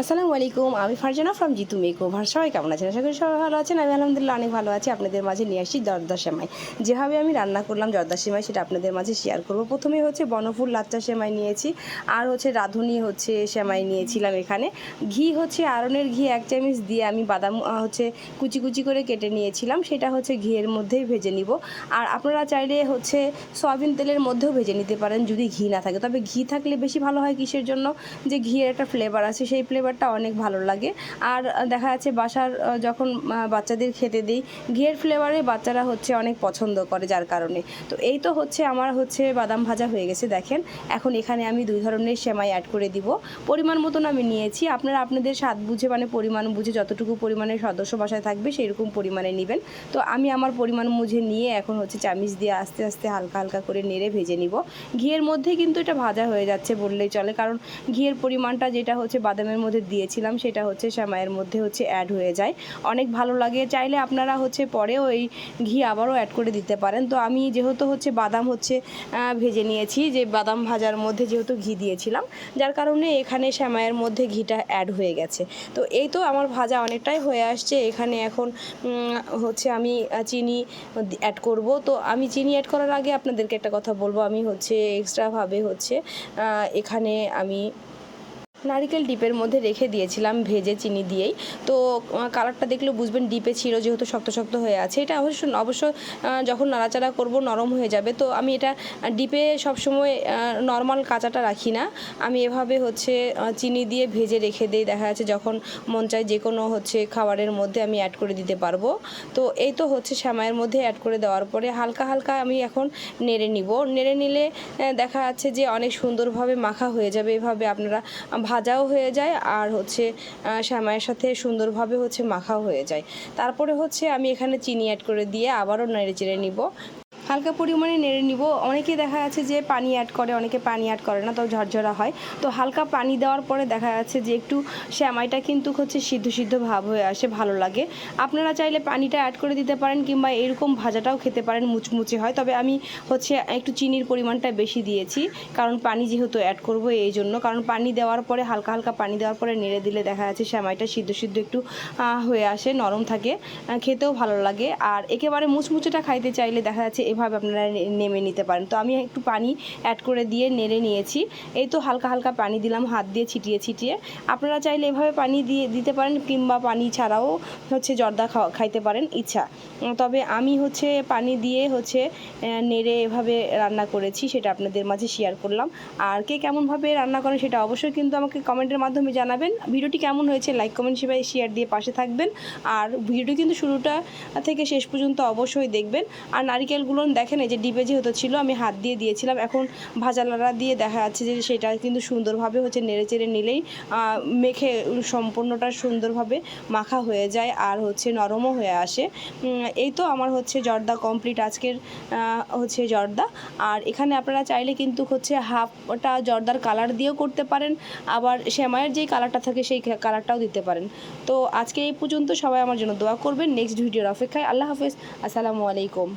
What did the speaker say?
আসসালামু আলাইকুম, আমি Farzana from Jitu makeover সবাই কেমন আছেন? আশা করি সবাই ভালো আছেন। আমি আলহামদুলিল্লাহ অনেক ভালো আছি। আপনাদের মাঝে নিয়ে আসছি জর্দা সেমাই। যেভাবে আমি রান্না করলাম জর্দা সেমাই, সেটা আপনাদের মাঝে শেয়ার করব। প্রথমে হচ্ছে বনফুল লাচ্চা সেমাই নিয়েছি, আর হচ্ছে রাঁধুনি হচ্ছে সেমাই নিয়েছিলাম এখানে। ঘি হচ্ছে আরনের ঘি, এক চামচ দিয়ে আমি বাদাম হচ্ছে কুচি কুচি করে কেটে নিয়েছিলাম। সেটা হচ্ছে ঘিয়ের মধ্যেই ভেজে নিব। আর আপনারা চাইলে হচ্ছে সয়াবিন তেলের মধ্যেও ভেজে নিতে পারেন, যদি ঘি না থাকে। তবে ঘি থাকলে বেশি ভালো হয় কিসের জন্য? যে ঘিয়ের একটা ফ্লেভার আছে, সেই ফ্লেভারটা অনেক ভালো লাগে। আর দেখা যাচ্ছে বাসার যখন বাচ্চাদের খেতে দিই, ঘিয়ের ফ্লেভারে বাচ্চারা হচ্ছে অনেক পছন্দ করে যার কারণে। তো এই তো হচ্ছে আমার হচ্ছে বাদাম ভাজা হয়ে গেছে, দেখেন। এখন এখানে আমি দুই ধরনের সেমাই অ্যাড করে দিব। পরিমাণ মতন আমি নিয়েছি। আপনারা আপনাদের স্বাদ বুঝে মানে পরিমাণ বুঝে যতটুকু পরিমাণের সদস্য বাসায় থাকবে সেই রকম পরিমাণে নেবেন। তো আমি আমার পরিমাণ বুঝে নিয়ে এখন হচ্ছে চামিচ দিয়ে আস্তে আস্তে হালকা হালকা করে নেড়ে ভেজে নিব। ঘিয়ের মধ্যে কিন্তু এটা ভাজা হয়ে যাচ্ছে বললেই চলে, কারণ ঘিয়ের পরিমাণটা যেটা হচ্ছে বাদামের মধ্যে দিয়েছিলাম, সেটা হচ্ছে সেমাইয়ের মধ্যে হচ্ছে অ্যাড হয়ে যায়। অনেক ভালো লাগে, চাইলে আপনারা হচ্ছে পরেও এই ঘি আবারও অ্যাড করে দিতে পারেন। তো আমি যেহেতু হচ্ছে বাদাম হচ্ছে ভেজে নিয়েছি, যে বাদাম ভাজার মধ্যে যেহেতু ঘি দিয়েছিলাম, যার কারণে এখানে সেমাইয়ের মধ্যে ঘিটা অ্যাড হয়ে গেছে। তো এই তো আমার ভাজা অনেকটাই হয়ে আসছে, এখানে এখন হচ্ছে আমি চিনি অ্যাড করব। তো আমি চিনি অ্যাড করার আগে আপনাদেরকে একটা কথা বলব। আমি হচ্ছে এক্সট্রাভাবে হচ্ছে এখানে আমি নারিকেল ডিপের মধ্যে রেখে দিয়েছিলাম ভেজে চিনি দিয়েই। তো কালারটা দেখলে বুঝবেন ডিপে ছিল যেহেতু শক্ত শক্ত হয়ে আছে। এটা অবশ্য অবশ্য যখন নাড়াচাড়া করব নরম হয়ে যাবে। তো আমি এটা ডিপে সবসময় নর্মাল কাঁচাটা রাখি না। আমি এভাবে হচ্ছে চিনি দিয়ে ভেজে রেখে দিই। দেখা যাচ্ছে যখন মন চায় যে কোনো হচ্ছে খাবারের মধ্যে আমি অ্যাড করে দিতে পারব। তো এই তো হচ্ছে শ্যামাইয়ের মধ্যে অ্যাড করে দেওয়ার পরে হালকা হালকা আমি এখন নেড়ে নিব। নেড়ে নিলে দেখা যাচ্ছে যে অনেক সুন্দরভাবে মাখা হয়ে যাবে। এভাবে আপনারা ভাজাও হয়ে যায় আর হচ্ছে শ্যামায়ের সাথে সুন্দরভাবে হচ্ছে মাখাও হয়ে যায়। তারপরে হচ্ছে আমি এখানে চিনি অ্যাড করে দিয়ে আবারও নেড়ে চেড়ে নিব। হালকা পরিমাণে নেড়ে নিব। অনেকে দেখা যাচ্ছে যে পানি অ্যাড করে, অনেকে পানি অ্যাড করে না তাও ঝরঝরা হয়। তো হালকা পানি দেওয়ার পরে দেখা যাচ্ছে যে একটু শ্যামাইটা কিন্তু হচ্ছে সিদ্ধ সিদ্ধ ভাব হয়ে আসে, ভালো লাগে। আপনারা চাইলে পানিটা অ্যাড করে দিতে পারেন কিংবা এরকম ভাজাটাও খেতে পারেন, মুচমুচে হয়। তবে আমি হচ্ছে একটু চিনির পরিমাণটা বেশি দিয়েছি, কারণ পানি যেহেতু অ্যাড করব এই জন্য। কারণ পানি দেওয়ার পরে, হালকা হালকা পানি দেওয়ার পরে নেড়ে দিলে দেখা যাচ্ছে শ্যামাইটা সিদ্ধ সিদ্ধ একটু হয়ে আসে, নরম থাকে। খেতেও ভালো লাগে। আর একেবারে মুচমুচেটা খাইতে চাইলে দেখা যাচ্ছে এভাবে আপনারা নেমে নিতে পারেন। তো আমি একটু পানি অ্যাড করে দিয়ে নেড়ে নিয়েছি। এই তো হালকা হালকা পানি দিলাম, হাত দিয়ে ছিটিয়ে ছিটিয়ে। আপনারা চাইলে এভাবে পানি দিয়ে দিতে পারেন কিংবা পানি ছাড়াও হচ্ছে জর্দা খাওয়া খাইতে পারেন, ইচ্ছা। তবে আমি হচ্ছে পানি দিয়ে হচ্ছে নেড়ে এভাবে রান্না করেছি, সেটা আপনাদের মাঝে শেয়ার করলাম। আর কে কেমনভাবে রান্না করেন সেটা অবশ্যই কিন্তু আমাকে কমেন্টের মাধ্যমে জানাবেন। ভিডিওটি কেমন হয়েছে লাইক কমেন্ট সেভাবে শেয়ার দিয়ে পাশে থাকবেন। আর ভিডিওটি কিন্তু শুরুটা থেকে শেষ পর্যন্ত অবশ্যই দেখবেন। আর নারিকেলগুলো দেখেন, এই যে ডিপে যেহেতু ছিল, আমি হাত দিয়ে দিয়েছিলাম। এখন ভাজা লাড়া দিয়ে দেখা যাচ্ছে যে সেটা কিন্তু সুন্দরভাবে হচ্ছে নেড়ে চেড়ে নিলেই মেখে সম্পূর্ণটা সুন্দরভাবে মাখা হয়ে যায় আর হচ্ছে নরমও হয়ে আসে। এই তো আমার হচ্ছে জর্দা কমপ্লিট আজকের হচ্ছে জর্দা। আর এখানে আপনারা চাইলে কিন্তু হচ্ছে হাফটা জর্দার কালার দিয়েও করতে পারেন, আবার শ্যামায়ের যেই কালারটা থাকে সেই কালারটাও দিতে পারেন। তো আজকে এই পর্যন্ত সবাই আমার জন্য দোয়া করবেন। নেক্সট ভিডিওর অপেক্ষায় আল্লাহ হাফেজ। আসসালামু আলাইকুম।